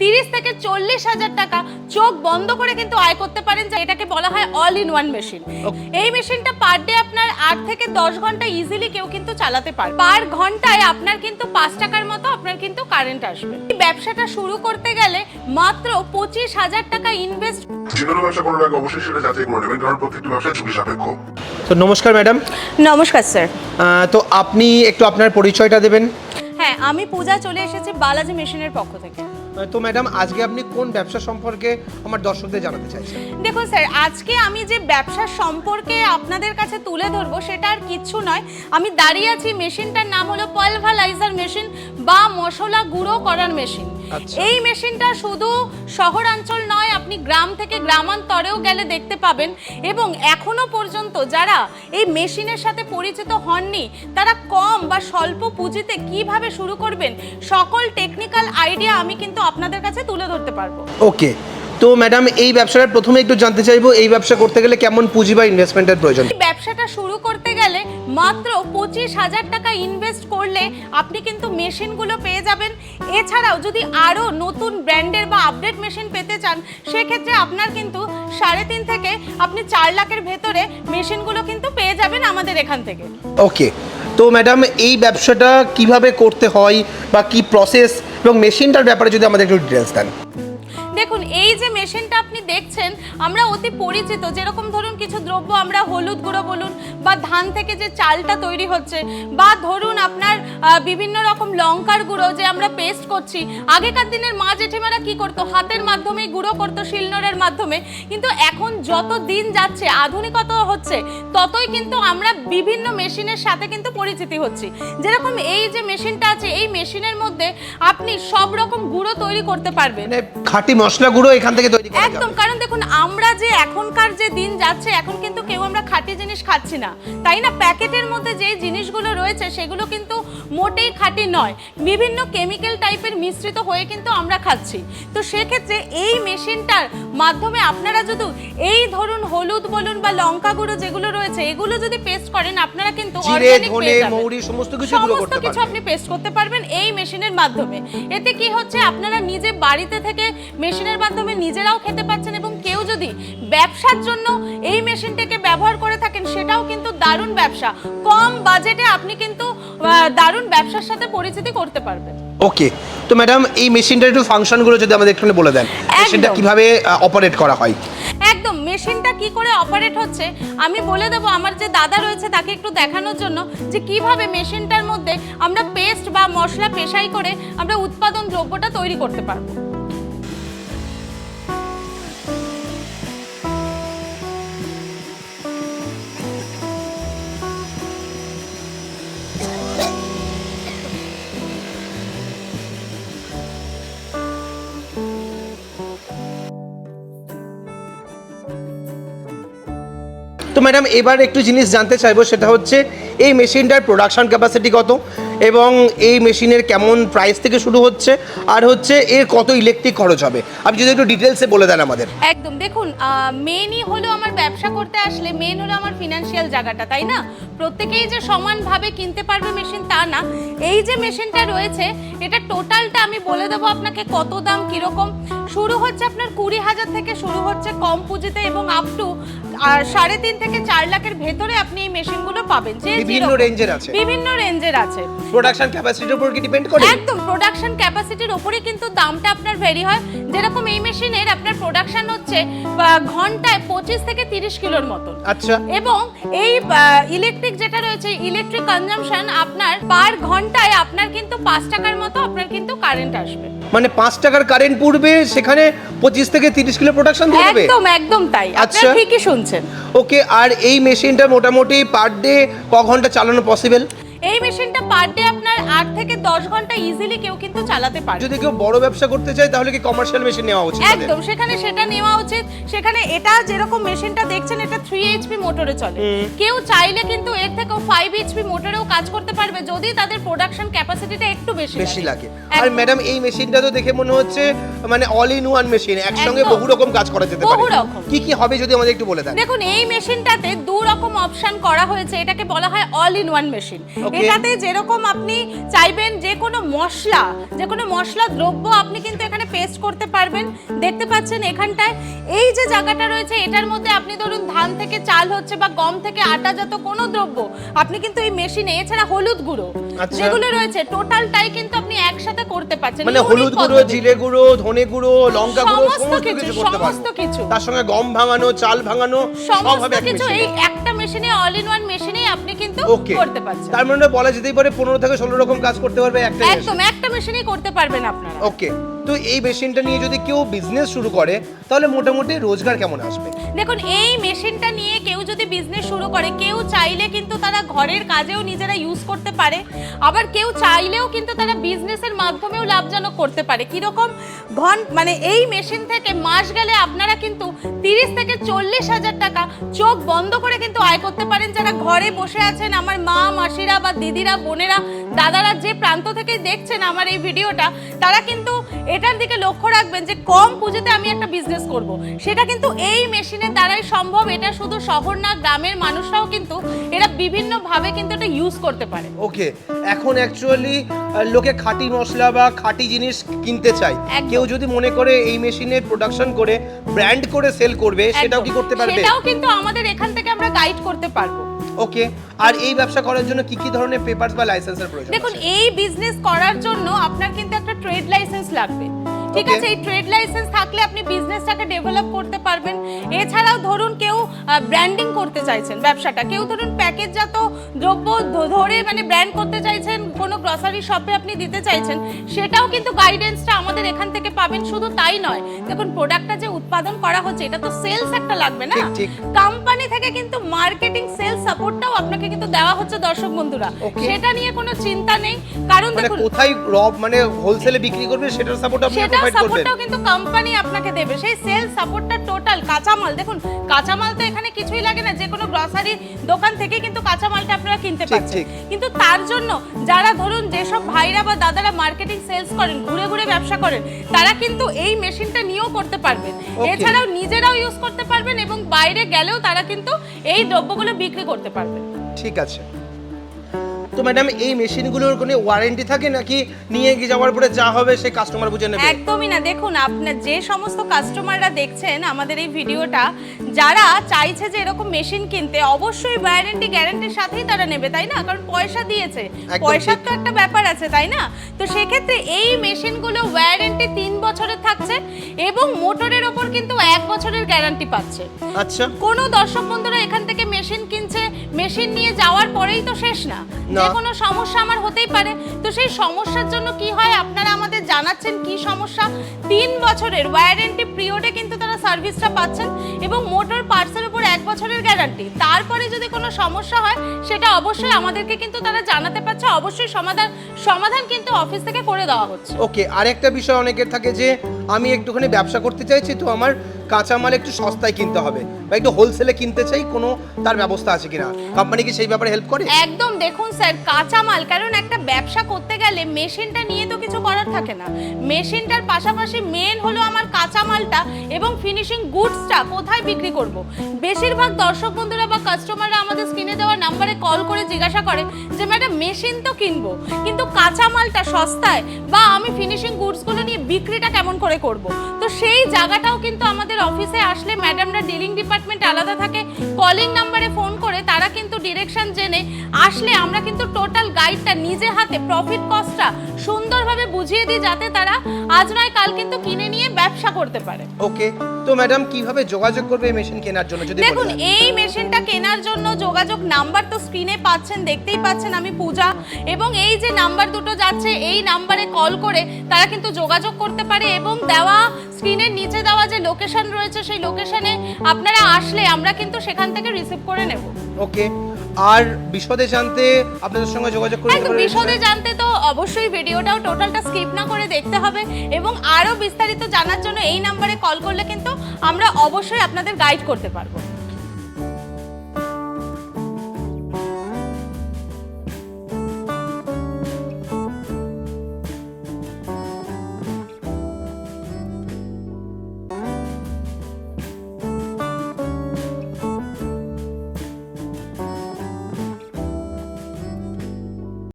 তিরিশ থেকে চল্লিশ হাজার টাকা চোখ বন্ধ করে কিন্তু আয় করতে পারেন যা এটাকে বলা হয় অল ইন ওয়ান মেশিন এই মেশিনটা পার ডে আপনার আট থেকে দশ ঘণ্টা ইজিলি কেউ কিন্তু চালাতে পারে পার ঘন্টায় আপনার কিন্তু পাঁচ টাকার মতো আপনার কিন্তু কারেন্ট আসবে। এই ব্যবসাটা শুরু করতে গেলে মাত্র পঁচিশ হাজার টাকা ইনভেস্ট যে কোনো ব্যবসা করার আগে অবশ্যই সেটা যাচাই করে নেবেন কারণ প্রত্যেকটি ব্যবসা ঝুঁকি সাপেক্ষ। তো নমস্কার ম্যাডাম নমস্কার স্যার তো আপনি একটু আপনার পরিচয়টা দেবেন। হ্যাঁ আমি পূজা চলে এসেছি বালাজি মেশিনের পক্ষ থেকে। তো ম্যাডাম, আজকে আপনি কোন ব্যবসা সম্পর্কে আমার দর্শকদের জানাতে চাইছেন দেখুন স্যার, আজকে আমি যে ব্যবসা সম্পর্কে আপনাদের কাছে তুলে ধরবো সেটা আর কিচ্ছু নয় আমি দাঁড়িয়ে আছি মেশিনটার নাম হলো পালভালাইজার মেশিন বা মশলা গুঁড়ো করার মেশিন। এই মেশিনটা শুধু শহরাঞ্চল নয় আপনি গ্রাম থেকে গ্রামান্তরেও গেলে দেখতে পাবেন। এবং এখনও পর্যন্ত যারা এই মেশিনের সাথে পরিচিত হননি তারা কম বা স্বল্প পুঁজিতে কীভাবে শুরু করবেন সকল টেকনিক্যাল আইডিয়া আমি কিন্তু আপনাদের কাছে তুলে ধরতে পারব। ওকে তো ম্যাডাম এই ব্যবসাটা প্রথমে একটু জানতে চাইব এই ব্যবসা করতে গেলে কেমন পুঁজি বা ইনভেস্টমেন্টের প্রয়োজন? এই ব্যবসাটা শুরু মাত্র পঁচিশ হাজার টাকা ইনভেস্ট করলে আপনি কিন্তু মেশিনগুলো পেয়ে যাবেন। এছাড়াও যদি আরও নতুন ব্র্যান্ডের বা আপডেট মেশিন পেতে চান, সেক্ষেত্রে আপনার কিন্তু সাড়ে তিন থেকে আপনি চার লাখের ভেতরে মেশিনগুলো কিন্তু পেয়ে যাবেন আমাদের এখান থেকে। ওকে, তো ম্যাডাম এই ব্যবসাটা কীভাবে করতে হয় বা কি প্রসেস এবং মেশিনটার ব্যাপারে যদি আমাদের একটু ডিটেলস দেন। দেখুন, এই যে মেশিনটা আপনি দেখছেন, আমরা অতি পরিচিত। যেরকম ধরুন কিছু দ্রব্য আমরা হলুদ গুঁড়ো বলুন বা ধান থেকে যে চালটা তৈরি হচ্ছে, বা ধরুন আপনার বিভিন্ন রকম লঙ্কার গুঁড়ো যে আমরা পেস্ট করছি, আগেকার দিনের মা জেঠিমারা কি করতো? হাতের মাধ্যমেই গুঁড়ো করতো শিলনোড়ের মাধ্যমে। কিন্তু এখন যত দিন যাচ্ছে আধুনিকতা হচ্ছে ততই কিন্তু আমরা বিভিন্ন মেশিনের সাথে কিন্তু পরিচিতি হচ্ছি। যেরকম এই যে মেশিনটা আছে এই মেশিনের মধ্যে আপনি সব রকম গুঁড়ো তৈরি করতে পারবেন। মানে খাঁটি মশলা গুঁড়ো এখান থেকে তৈরি করা একদম কারণ দেখুন আমরা যে এখনকার যে দিন যাচ্ছে এখন কিন্তু কেউ আমরা খাঁটি জিনিস খাচ্ছি না। তাই না? প্যাকেটের মধ্যে যে জিনিসগুলো রয়েছে সেগুলো কিন্তু মোটেই খাঁটি নয়। বিভিন্ন কেমিক্যাল টাইপের মিশ্রিত হয়ে কিন্তু আমরা খাচ্ছি। তো সেক্ষেত্রে এই মেশিনটার মাধ্যমে আপনারা যদি এই ধরুন হলুদ বলুন বা লঙ্কা গুঁড়ো যেগুলো রয়েছে এগুলো যদি পেস্ট করেন আপনারা কিন্তু জিরে ধনে মৌরি সমস্ত কিছু গুঁড়ো সমস্ত করতে কিছু আপনি পেস্ট করতে পারবেন এই মেশিনের মাধ্যমে। এতে কি হচ্ছে আপনারা নিজে বাড়িতে থেকে মেশিনের মাধ্যমে নিজেরাও খেতে পাচ্ছেন এবং কেউ যদি ব্যবসার জন্য এই মেশিনটাকে ব্যবহার করে থাকেন সেটাও কিন্তু দারুণ ব্যবসা। কম বাজেটে আপনি কিন্তু দারুণ ব্যবসার সাথে পরিচিতি করতে পারবেন। ওকে তো ম্যাডাম এই মেশিনটার একটু ফাংশনগুলো যদি আমাদের একটু বলে দেন। মেশিনটা কীভাবে অপারেট করা হয়? মেশিনটা কি করে অপারেট হচ্ছে, আমি বলে দেব আমার যে দাদা রয়েছে তাকে একটু দেখানোর জন্য যে কীভাবে মেশিনটার মধ্যে আমরা পেস্ট বা মশলা পেশাই করে আমরা উৎপাদন দ্রব্যটা তৈরি করতে পারব। ম্যাডাম, এবার একটু জিনিস জানতে চাইব, সেটা হচ্ছে এই মেশিনটার প্রোডাকশন ক্যাপাসিটি কত এবং এই মেশিনের কেমন প্রাইস থেকে শুরু হচ্ছে আর হচ্ছে এর কত ইলেকট্রিক খরচ হবে? আপনি যদি একটু ডিটেলসে বলে দেন আমাদের। একদম, দেখুন মেনই হলো আমার ব্যবসা করতে আসলে মেন হলো আমার ফিনান্সিয়াল জায়গাটা, তাই না? প্রত্যেকেই যে সমানভাবে কিনতে পারবে মেশিন তা না। এই যে মেশিনটা রয়েছে, এটা টোটালটা আমি বলে দেবো আপনাকে কত দাম কীরকম। শুরু হচ্ছে আপনার কুড়ি হাজার থেকে শুরু হচ্ছে কম পুঁজিতে এবং আপ টু আর সাড়ে তিন থেকে চার লাখের ভেতরে আপনি এই মেশিনগুলো পাবেন যে বিভিন্ন রেঞ্জের আছে। বিভিন্ন রেঞ্জের আছে। প্রোডাকশন ক্যাপাসিটির উপর কি ডিপেন্ড করে? একদম প্রোডাকশন ক্যাপাসিটির ওপরে কিন্তু দামটা আপনার ভেরি হয়। যেরকম এই মেশিনের আপনার প্রোডাকশন হচ্ছে ঘন্টায় পঁচিশ থেকে তিরিশ কিলোর মতন। আচ্ছা। এবং এই ইলেকট্রিক যেটা রয়েছে ইলেকট্রিক কনজাম্পশন আপনার পার ঘন্টায় আপনার কিন্তু পাঁচ টাকার মতো আপনার কিন্তু কারেন্ট আসবে। মানে পাঁচ টাকার কারেন্ট পড়বে সেখানে পঁচিশ থেকে তিরিশ কিলো প্রোডাকশন দেবে? একদম একদম তাই। আচ্ছা। ঠিকই শুনছেন। ওকে আর এই মেশিনটা মোটামুটি পার ডে ক ঘণ্টা চালানো পসিবল এই মেশিনটা পার ডে আপনার আট থেকে দশ ঘণ্টা ইজিলি কেউ কিন্তু চালাতে পারে যদি কেউ বড় ব্যবসা করতে চায় তাহলে কি কমার্শিয়াল মেশিন নেওয়া উচিত একদম সেখানে সেটা নেওয়া উচিত। সেখানে এটা যেরকম মেশিনটা দেখছেন এটা থ্রি এইচপি মোটরে চলে। কেউ চাইলে কিন্তু এর থেকেও ফাইভ এইচপি মোটরেও কাজ করতে পারবে যদি তাদের প্রোডাকশন ক্যাপাসিটিটা একটু বেশি বেশি লাগে। আর ম্যাডাম এই মেশিনটা তো দেখে মনে হচ্ছে মানে অল ইন ওয়ান মেশিন একসঙ্গে বহু রকম কাজ করা যেতে পারে। বহু রকম। কি কি হবে যদি আমাদের একটু বলে দেন? দেখুন এই মেশিনটাতে দু রকম অপশন করা হয়েছে এটাকে বলা হয় অল ইন ওয়ান মেশিন. এটাতে যেরকম আপনি চাইবেন যে কোনো মশলা যে কোনো মশলা দ্রব্য আপনি কিন্তু এখানে পেস্ট করতে পারবেন। দেখতে পাচ্ছেন এখানটায় এই যে জায়গাটা রয়েছে এটার মধ্যে আপনি ধরুন ধান থেকে চাল হচ্ছে বা গম থেকে আটাজাত কোনো দ্রব্য আপনি কিন্তু এই মেশিনে এছাড়া হলুদ গুঁড়ো আচ্ছা। যেগুলো রয়েছে টোটালটাই কিন্তু আপনি একসাথে করতে পারছেন। মানে হলুদ গুঁড়ো জিরে গুঁড়ো ধনে গুঁড়ো লঙ্কা গুঁড়ো সমস্ত কিছু, সমস্ত কিছু। তার সঙ্গে গম ভাঙানো চাল ভাঙানো সব সমস্ত কিছু এই একটা মেশিনে অল ইন ওয়ান মেশিনেই আপনি কিন্তু করতে পারছেন। তার মানে বলা যেতেই পারে পনেরো থেকে ষোলো রকম কাজ করতে পারবে একটা একদম একটা মেশিনেই করতে পারবেন আপনারা। ওকে তো এই মেশিনটা নিয়ে যদি কেউ বিজনেস শুরু করে, তাহলে মোটামুটি রোজগার কেমন আসবে? দেখুন, এই মেশিনটা নিয়ে কেউ যদি বিজনেস শুরু করে, কেউ চাইলে কিন্তু তারা ঘরের কাজেও নিজেরা ইউজ করতে পারে। আবার কেউ চাইলেও কিন্তু তারা বিজনেসের মাধ্যমেও লাভজনক করতে পারে। কীরকম? ঘন মানে এই মেশিন থেকে মাস গেলে আপনারা কিন্তু তিরিশ থেকে চল্লিশ হাজার টাকা চোখ বন্ধ করে কিন্তু আয় করতে পারেন। যারা ঘরে বসে আছেন, আমার মা, মাসিরা বা দিদিরা, বোনেরা, দাদারা যে প্রান্ত থেকে দেখছেন আমার এই ভিডিওটা, তারা কিন্তু এটার দিকে লক্ষ্য রাখবেন যে কম পুঁজিতে আমি একটা বিজনেস করব। সেটা কিন্তু এই মেশিনের দ্বারাই সম্ভব। এটা শুধু শহর না গ্রামের মানুষরাও কিন্তু এরা বিভিন্নভাবে কিন্তু এটা ইউজ করতে পারে। ওকে এখন অ্যাকচুয়ালি লোকে খাঁটি মশলা বা খাঁটি জিনিস কিনতে চায়। কেউ যদি মনে করে এই মেশিনে প্রোডাকশন করে ব্র্যান্ড করে সেল করবে সেটাও কি করতে পারবে? সেটাও কিন্তু আমাদের এখান থেকে আমরা গাইড করতে পারব। ওকে আর এই ব্যবসা করার জন্য কি কি ধরনের পেপারস বা লাইসেন্সের প্রয়োজন দেখুন এই বিজনেস করার জন্য আপনার কিন্তু একটা ট্রেড লাইসেন্স লাগবে। ঠিক আছে এই ট্রেড লাইসেন্স থাকলে আপনি বিজনেসটাকে ডেভেলপ করতে পারবেন। এছাড়াও ধরুন কেউ ব্র্যান্ডিং করতে চাইছেন ব্যবসাটা। কেউ ধরুন প্যাকেটজাত দ্রব্য ধরে মানে ব্র্যান্ড করতে চাইছেন কোনো গ্রসারি শপে আপনি দিতে চাইছেন সেটাও কিন্তু গাইডেন্সটা আমাদের এখান থেকে পাবেন। শুধু তাই নয় দেখুন প্রোডাক্টটা যে উৎপাদন করা হচ্ছে এটা তো সেলস একটা লাগবে না। কোম্পানি থেকে কিন্তু মার্কেটিং সেলস সাপোর্টটাও আপনাকে কিন্তু দেওয়া হচ্ছে দর্শক বন্ধুরা। সেটা নিয়ে কোনো চিন্তা নেই। কারণ মানে দেখুন কোথায় রব মানে হোলসেলে বিক্রি করবে সেটার সাপোর্ট আপনি প্রোভাইড করবেন। সাপোর্টটাও কিন্তু কোম্পানি আপনাকে দেবে। সেই সেল সাপোর্টটা টোটাল কাঁচামাল। দেখুন কাঁচামাল তো এখানে কিছুই লাগে না। যে কোনো গ্রসারি দোকান থেকে কিন্তু কাঁচামালটা আপনারা কিনতে পাচ্ছেন কিন্তু তার জন্য যারা ধরুন যেসব ভাইরা বা দাদারা মার্কেটিং সেলস করেন ঘুরে ঘুরে ব্যবসা করেন তারা কিন্তু এই মেশিনটা নিয়েও করতে পারবেন। এছাড়াও নিজেরাও ইউজ করতে পারবেন এবং বাইরে গেলেও তারা কিন্তু এই দ্রব্যগুলো বিক্রি করতে পারবেন। ঠিক আছে। তো ম্যাডাম এই মেশিনগুলোর কোনো ওয়ারেন্টি থাকে নাকি নিয়ে গিয়ে যাওয়ার পরে যা হবে সে কাস্টমার বুঝে নেবে? একদমই না। দেখুন আপনার যে সমস্ত কাস্টমাররা দেখছেন আমাদের এই ভিডিওটা যারা চাইছে যে এরকম মেশিন কিনতে অবশ্যই ওয়ারেন্টি গ্যারান্টির সাথেই তারা নেবে তাই না? কারণ পয়সা দিয়েছে। পয়সার তো একটা ব্যাপার আছে তাই না? তো সেক্ষেত্রে এই মেশিনগুলো ওয়ারেন্টি তিন বছরের থাকছে এবং মোটরের ওপর কিন্তু এক বছরের গ্যারান্টি পাচ্ছে। আচ্ছা। কোনো দর্শক বন্ধুরা এখান থেকে মেশিন কিনছে মেশিন নিয়ে যাওয়ার পরেই তো শেষ না। কোনো সমস্যা আমার হতেই পারে। তো সেই সমস্যার জন্য কি হয়? আপনারা আমাদের জানাচ্ছেন কি সমস্যা? তিন বছরের ওয়ারেন্টি পিরিয়ডে কিন্তু তারা সার্ভিসটা পাচ্ছেন এবং মোটর পার্টসের উপর এক বছরের গ্যারান্টি তারপরে যদি কোনো সমস্যা হয়, সেটা অবশ্যই আমাদেরকে কিন্তু তারা জানাতে পারছে। অবশ্যই সমাধান সমাধান কিন্তু অফিস থেকে করে দেওয়া হচ্ছে। ওকে আরেকটা বিষয় অনেকের থাকে যে, আমি একটুখানি ব্যবসা করতে চাইছি, তো আমার কাঁচামাল একটু সস্তায় কিনতে হবে বা একটু হোলসেলে কিনতে চাই, কোনো তার ব্যবস্থা আছে কিনা? কোম্পানি কি সেই ব্যাপারে হেল্প করে? একদম, দেখুন স্যার কাঁচামাল, কারণ একটা ব্যবসা করতে গেলে মেশিনটা নিয়ে তো কিছু করার থাকে না। মেশিনটার পাশাপাশি মেন হলো আমার কাঁচামালটা এবং ফিনিশিং গুডসটা কোথায় বিক্রি করব। বেশিরভাগ দর্শক বন্ধুরা বা কাস্টমাররা আমাদের স্ক্রিনে দেওয়া নাম্বারে কল করে জিজ্ঞাসা করে যে, ম্যাডাম মেশিন তো কিনবো। কিন্তু কাঁচামালটা সস্তায় বা আমি ফিনিশিং গুডসগুলো নিয়ে বিক্রিটা কেমন করে করব? তো সেই জায়গাটাও কিন্তু আমাদের অফিসে আসলে ম্যাডামরা ডিলিং ডিপার্টমেন্ট আলাদা থাকে। কলিং নাম্বারে ফোন করে, তারা কিন্তু ডিরেকশন জেনে আসলে আমরা কিন্তু টোটাল গাইডটা নিজে হাতে প্রফিট কস্টটা সুন্দরভাবে বুঝিয়ে দিই যাতে তারা আজ নয় কাল কিন্তু কিনে নিয়ে ব্যবসা করতে পারে। ওকে তো ম্যাডাম কীভাবে যোগাযোগ করবে এই মেশিন কেনার জন্য? যদি দেখুন এই মেশিনটা কেনার জন্য যোগাযোগ নাম্বার তো স্ক্রিনে পাচ্ছেন দেখতেই পাচ্ছেন আমি পূজা। এবং এই যে নাম্বার দুটো যাচ্ছে এই নাম্বারে কল করে তারা কিন্তু যোগাযোগ করতে পারে এবং দেওয়া স্ক্রিনের নিচে দেওয়া যে লোকেশন রয়েছে সেই লোকেশনে আপনারা আসলে আমরা কিন্তু সেখান থেকে রিসিভ করে নেব। ওকে আর বিশদে জানতে আপনাদের সঙ্গে যোগাযোগ করতে একদম বিশদে জানতে তো অবশ্যই ভিডিওটাও টোটালটা স্কিপ না করে দেখতে হবে এবং আরও বিস্তারিত জানার জন্য এই নাম্বারে কল করলে কিন্তু আমরা অবশ্যই আপনাদের গাইড করতে পারব।